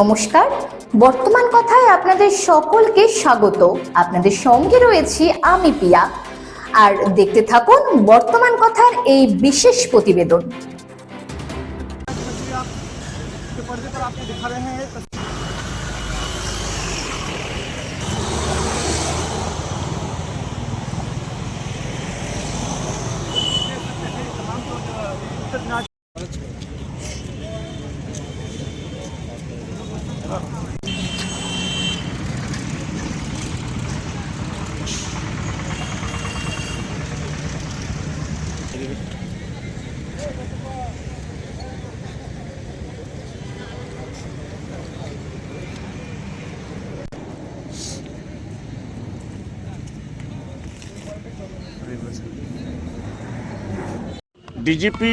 নমস্কার। বর্তমান কথায় আপনাদের সকলকে স্বাগত। আপনাদের সঙ্গে রয়েছি আমি পিয়া। আর দেখতে থাকুন বর্তমান কথার এই বিশেষ প্রতিবেদন। DGP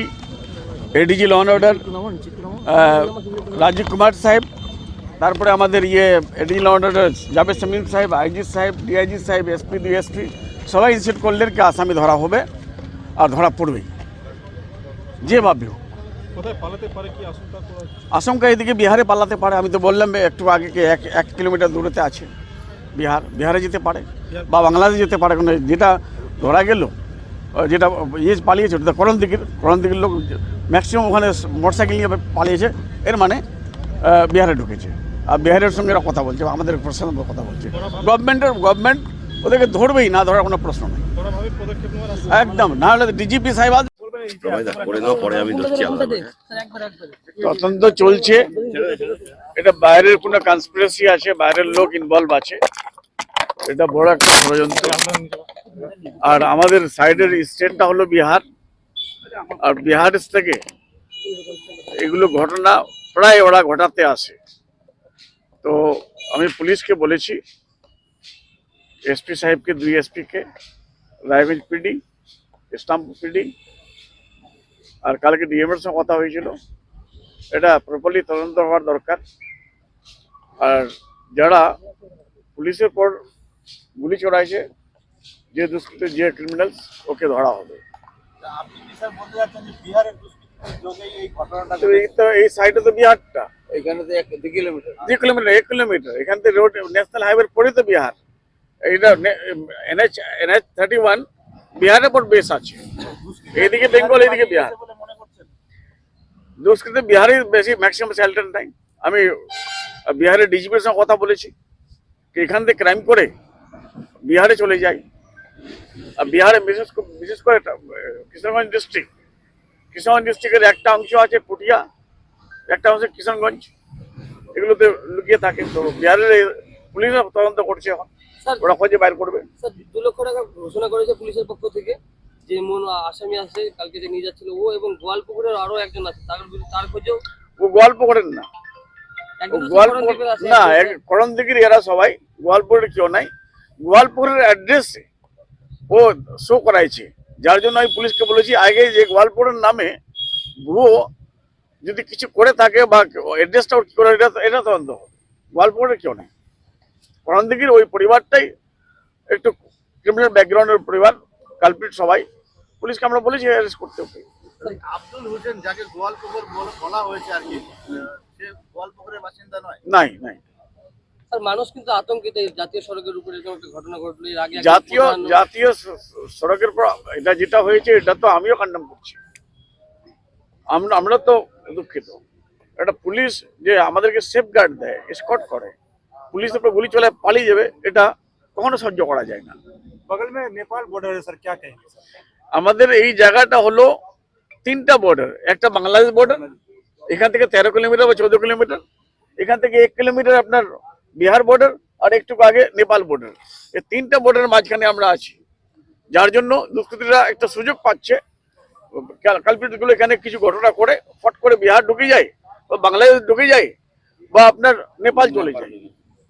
ADG law and order Rajeev Kumar साहब তারপরে আমাদের ইয়ে এডিল অর্ডার জাবেদ সামিম সাহেব আইজি সাহেব ডিআইজি সাহেব এসপি ডিএসপি সবাই ইনস্টিটিউট করলেন কি আসামি ধরা হবে আর ধরা পড়বেই যেভাবে হোক কোথায় পালাতে পারে কি আশঙ্কা করা হচ্ছে? আশঙ্কা এদিকে বিহারে পালাতে পারে আমি তো বললাম একটু আগে কি এক এক কিলোমিটার দূরেতে আছে বিহার বিহারে যেতে পারে বা বাংলাদেশ যেতে পারে কোনো যেটা ধরা গেল আহ, যেটা ইয়ে পালিয়েছে ওটা করণ দিকের করণ দিকের লোক ম্যাক্সিমাম ওখানে মোটরসাইকেল নিয়ে পালিয়েছে। এর মানে বিহারে ঢুকেছে। আর বিহারের সঙ্গে এরা কথা বলছে আমাদের প্রশাসন কথা বলছে। গভর্নমেন্টের গভর্নমেন্ট ওদেরকে ধরবেই না ধরার কোনো প্রশ্ন নেই। একদম না হলে ডিজিপি সাহেব। তদন্ত চলছে। এটা বাইরের কোনো কনস্পিরেসি আছে বাইরের লোক ইনভলভ আছে। এটা বড় একটা ষড়যন্ত্র। আর আমাদের সাইডের স্টেটটা হলো বিহার। আর বিহার থেকে এগুলো ঘটনা প্রায় ওরা ঘটাতে আসে। তো আমি পুলিশকে বলেছি, এসপি সাহেবকে, দুই এসপিকে, রায়গঞ্জ পিডি, স্টাম্প পিডি, আর কালকে ডিএমের সঙ্গে কথা হয়েছিল। এটা প্রপারলি তদন্ত হওয়ার দরকার। আর যারা পুলিশের পর গুলি চড়াইছে যে দুষ্কৃত যে ক্রিমিনালস ওকে ধরা হবে। তো এই সাইডে তো বিহারটা। এখানে তো এক দু কিলোমিটার। কিলোমিটার এক কিলোমিটার। এখান থেকে রোড ন্যাশনাল হাইওয়ে পরে তো বিহার। এইটা এনএচ এনএচ থার্টি ওয়ান বিহারের বেশ আছে। এইদিকে বেঙ্গল এইদিকে বিহার। দুষ্কৃত বিহারে বেশি ম্যাক্সিমাম নাই। আমি বিহারের ডিজিপির সঙ্গে কথা বলেছি। এখান থেকে ক্রাইম করে বিহারে চলে যায়। আর বিহারে বিশেষ করে বিশেষ করে কিশোরগঞ্জ ডিস্ট্রিক্ট কিশোরগঞ্জ ডিস্ট্রিক্টের একটা অংশ আছে পুটিয়া একটা অংশ কিশোরগঞ্জ এগুলোতে লুকিয়ে থাকে। তো বিহারের পুলিশ তদন্ত করছে এখন। ওরা খোঁজে বাইর করবে। স্যার দু লক্ষ টাকা ঘোষণা করেছে পুলিশের পক্ষ থেকে। যে মন আসামি আছে কালকে যে নিয়ে যাচ্ছিল ও এবং গোয়ালপুকুরের আরও একজন আছে। তার তার খোঁজেও ও গল্প করেন না গোয়ালপুর না করণ দিঘির এরা সবাই। গোয়ালপুরের কেউ নাই। গোয়ালপুরের অ্যাড্রেস ও শো করাইছে। যার জন্য আমি পুলিশকে বলেছি আগে যে গোয়ালপুরের নামে ভুয়ো যদি কিছু করে থাকে বা অ্যাড্রেসটা কি করে এটা এটা তদন্ত। গোয়ালপুরের কেউ নেই। করণ দিঘির ওই পরিবারটাই একটু ক্রিমিনাল ব্যাকগ্রাউন্ডের পরিবার কালপিট সবাই। পুলিশকে আমরা বলেছি অ্যারেস্ট করতে হবে। আব্দুল হোসেন যাকে গোয়ালপুকুর বল- হয়েছে আর কি সে গোয়ালপুকুরের বাসিন্দা নয়? নাই নাই। মানুষ কিন্তু আতঙ্কিত জাতীয় সড়কের জাতীয় জাতীয় সড়কের এটা যেটা হয়েছে এটা তো আমিও করছি। আমরা আমরা তো দুঃখিত। একটা পুলিশ যে আমাদেরকে সেফ গার্ড দেয় স্কট করে গুলি চলে পালিয়ে যাবে এটা কখনো সহ্য করা যায় না। নেপাল স্যার আমাদের এই জায়গাটা হলো তিনটা বর্ডার একটা বাংলাদেশ বর্ডার এখান থেকে তেরো কিলোমিটার বা চোদ্দ কিলোমিটার এখান থেকে এক কিলোমিটার আপনার বিহার বর্ডার আর একটু আগে নেপাল বর্ডার এই তিনটা বর্ডারের মাঝখানে আমরা আছি। যার জন্য দুষ্কৃতীরা একটা সুযোগ পাচ্ছে। কালপিটগুলো এখানে কিছু ঘটনা করে, ফট করে বিহার ঢুকে যায়, বা বাংলাদেশ ঢুকে যায়, বা আপনার নেপাল চলে যায়।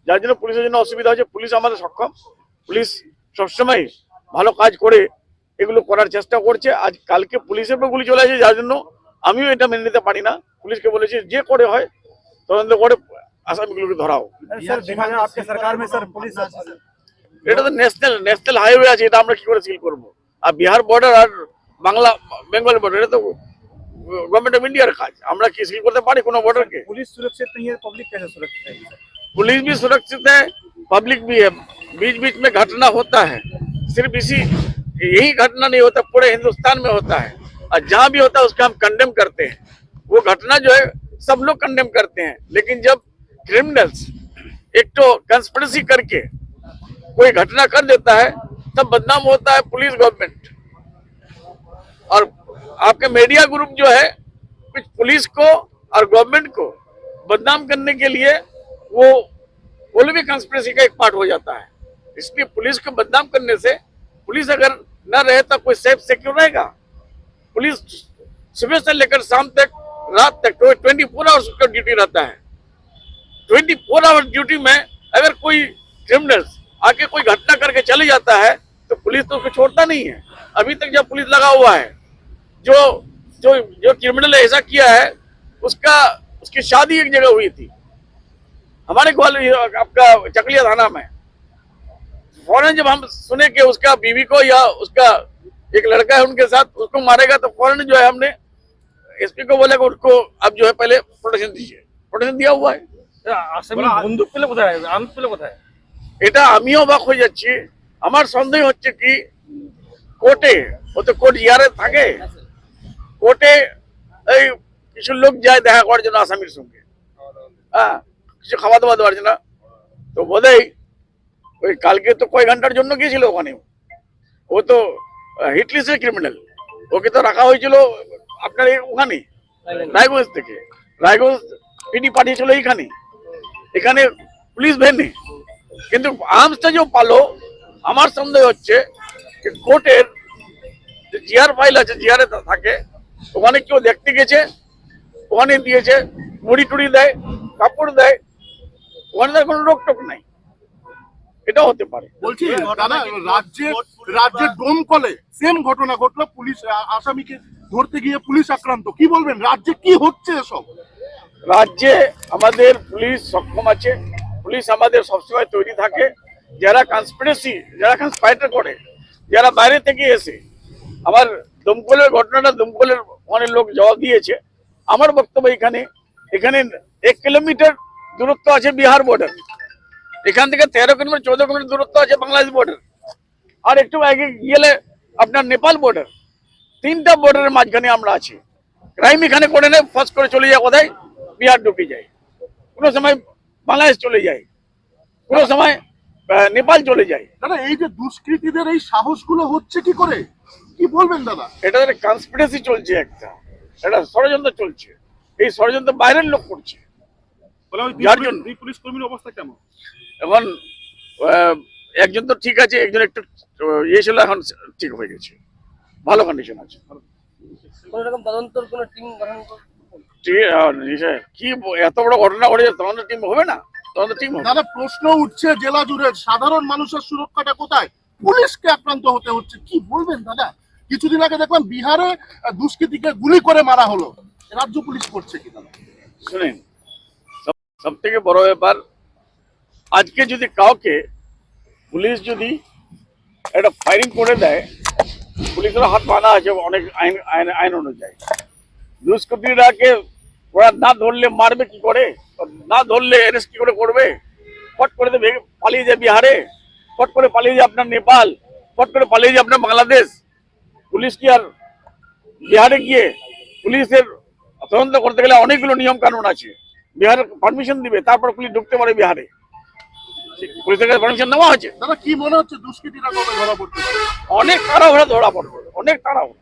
যার জন্য পুলিশের জন্য অসুবিধা হচ্ছে। পুলিশ আমাদের সক্ষম। পুলিশ সবসময় ভালো কাজ করে এগুলো করার চেষ্টা করছে। আজ কালকে পুলিশের উপর গুলি চলে আসে, যার জন্য আমিও এটা মেনে নিতে পারি না। পুলিশকে বলেছি, যে করে হয়, তদন্ত করে আসামিগুলোকে ধরাও सर देखा जाए आपके सरकार में सर पुलिस এটা তো ন্যাশনাল ন্যাশনাল হাইওয়ে আছে এটা আমরা কি করে সিল করবো আর বিহার বর্ডার আর বাংলা বেঙ্গল বর্ডার এটা তো গভর্নমেন্ট অফ ইন্ডিয়ার কাজ আমরা কি সিল করতে পারি কোনো বর্ডারকে पुलिस सुरक्षित नहीं है पब्लिक कैसे सुरक्षित है पुलिस भी सुरक्षित है पब्लिक भी है बीच बीच में घटना होता है सिर्फ इसी यही घटना नहीं होता पूरे हिंदुस्तान में होता है और जहां भी होता है उसका हम कंडेम करते हैं वो घटना जो है सब लोग कंडेम करते हैं लेकिन जब क्रिमिनल्स एक तो कंस्पिरेसी करके कोई घटना कर देता है, तब बदनाम होता है पुलिस गवर्नमेंट। और आपके मीडिया ग्रुप जो है, कुछ पुलिस को और गवर्नमेंट को बदनाम करने के लिए वो लोग भी कंस्पिरेसी का एक पार्ट हो जाता है। इसलिए पुलिस को बदनाम करने से पुलिस अगर न रहे तो कोई सेफ़ सिक्योर रहेगा। पुलिस सुबह से लेकर शाम तक, रात तक ट्वेंटी फोर आवर्स उसका ड्यूटी रहता है। ट्वेंटी फोर आवर्स ड्यूटी में अगर कोई क्रिमिनल्स आके कोई घटना करके चले जाता है तो पुलिस तो उसको छोड़ता नहीं है। अभी तक जब पुलिस लगा हुआ है, जो जो जो क्रिमिनल ऐसा किया है, उसका, उसकी शादी एक जगह हुई थी। हमारे ग्वालियर आपका चकलिया थाना में। फ़ौरन जब हम सुने कि उसका बीवी को या उसका एक लड़का है उनके साथ, उसको मारेगा तो फ़ौरन जो है हमने एसपी को बोला कि उसको अब जो है पहले प्रोटेक्शन दीजिए। प्रोटेक्शन दिया हुआ है। আসামি বন্দুক পেলে কোথায়? আর্মস পেলে কোথায়? এটা আমিও অবাক হয়ে যাচ্ছি। আমার সন্দেহ হচ্ছে কি কোর্টে ও তো কোর্ট ইয়ারে থাকে। কোর্টে এই কিছু লোক যায় দেখা করার জন্য আসামির সঙ্গে। হ্যাঁ কিছু খাওয়া দাওয়া দেওয়ার জন্য। তো বোধহয় ওই কালকে তো কয় ঘণ্টার জন্য গিয়েছিল ওখানে ও তো হিটলিস্টের ক্রিমিনাল ওকে তো রাখা হয়েছিল আপনার ওখানে রায়গঞ্জ। থেকে। রায়গঞ্জ পিডি পাঠিয়েছিল এইখানে। এখানে পুলিশ ভ্যানে কিন্তু আর্মসটা যে পালো আমার সন্দেহ হচ্ছে যে কোর্টের যে জিআর ফাইল আছে জিআরে থাকে ওখানে কেউ দেখতে গেছে ওখানে দিয়েছে মুড়ি টুড়ি দেয় কাপড় দেয় ওখানে তার কোনো রোক টোক নাই। এটাও হতে পারে। বলছি দাদা রাজ্যের রাজ্যের ডোমকলে সেম ঘটনা ঘটলো পুলিশ আসামিকে ধরতে গিয়ে পুলিশ আক্রান্ত। কি বলবেন? রাজ্যে কি হচ্ছে এসব? রাজ্যে আমাদের পুলিশ সক্ষম আছে। পুলিশ আমাদের সবসময় তৈরি থাকে। যারা কনস্পিরেসি যারা কনস্পাইটার করে, যারা বাইরে থেকে এসে, আমার দমকলের ঘটনাটা দমকলের অনেক লোক জবাব দিয়েছে। আমার বক্তব্য এখানে এখানে এক কিলোমিটার দূরত্ব আছে বিহার বর্ডার এখান থেকে তেরো কিলোমিটার, চোদ্দ কিলোমিটার দূরত্ব আছে বাংলাদেশ বর্ডার আর একটু আগে গেলে আপনার নেপাল বর্ডার তিনটা বর্ডারের মাঝখানে আমরা আছি। ক্রাইম এখানে করে নেয় ফার্স্ট করে চলে যায় কোথায়? বিহার ঢুকে যায়। কোনো সময় বাংলাদেশ চলে যায়। কোনো সময় নেপাল চলে যায়। দাদা এই যে দুষ্কৃতীদের এই সাহসগুলো হচ্ছে কি করে? কি বলবেন দাদা? এটা কনস্পিরেসি চলছে একটা। এটা ষড়যন্ত্র চলছে। এই ষড়যন্ত্র বাইরের লোক করছে। যার জন্য। দুই পুলিশ কর্মীর অবস্থা কেমন? এখন একজন তো ঠিক আছে একজন একটু ইয়ে ছিল এখন ঠিক হয়ে গেছে। ভালো কন্ডিশন আছে। কোন রকম তদন্তর কোনো টিম গঠন কি এত বড় ঘটনা ঘটেছে? টিম হবে না? টিম দাদা প্রশ্ন উঠছে জেলা জুড়ে সাধারণ মানুষের সুরক্ষাটা কোথায়? পুলিশকে আক্রান্ত হতে হচ্ছে। কি বলবেন দাদা? কিছুদিন আগে দেখলাম বিহারে দুষ্কৃতীকে গুলি করে মারা হলো। রাজ্য পুলিশ করছে কি দাদা? শুনেন সব থেকে বড় ব্যাপার আজকে যদি কাউকে পুলিশ যদি একটা ফায়ারিং করে দেয় পুলিশের হাত বাঁধা আছে অনেক আইন আইন অনুযায়ী। দুষ্কৃতীরাকে ওরা না ধরলে মারবে কি করে? না ধরলে অ্যারেস্ট কি করে করবে? ফট করে ভেঙে পালিয়ে যায় বিহারে। ফট করে পালিয়ে যায় আপনার নেপাল। ফট করে পালিয়ে যায় আপনার বাংলাদেশ। পুলিশ কি আর বিহারে গিয়ে পুলিশের তদন্ত করতে গেলে অনেকগুলো নিয়ম কানুন আছে। বিহারে পারমিশন দিবে তারপর পুলিশ ঢুকতে পারে বিহারে। পুলিশের কাছে পারমিশন নেওয়া হয়েছে। দাদা কি মনে হচ্ছে দুষ্কৃতীরা কবে ধরা পড়তে পারে? অনেক তাড়াহুড়া ধরা পড়বে অনেক তাড়াহুড়া।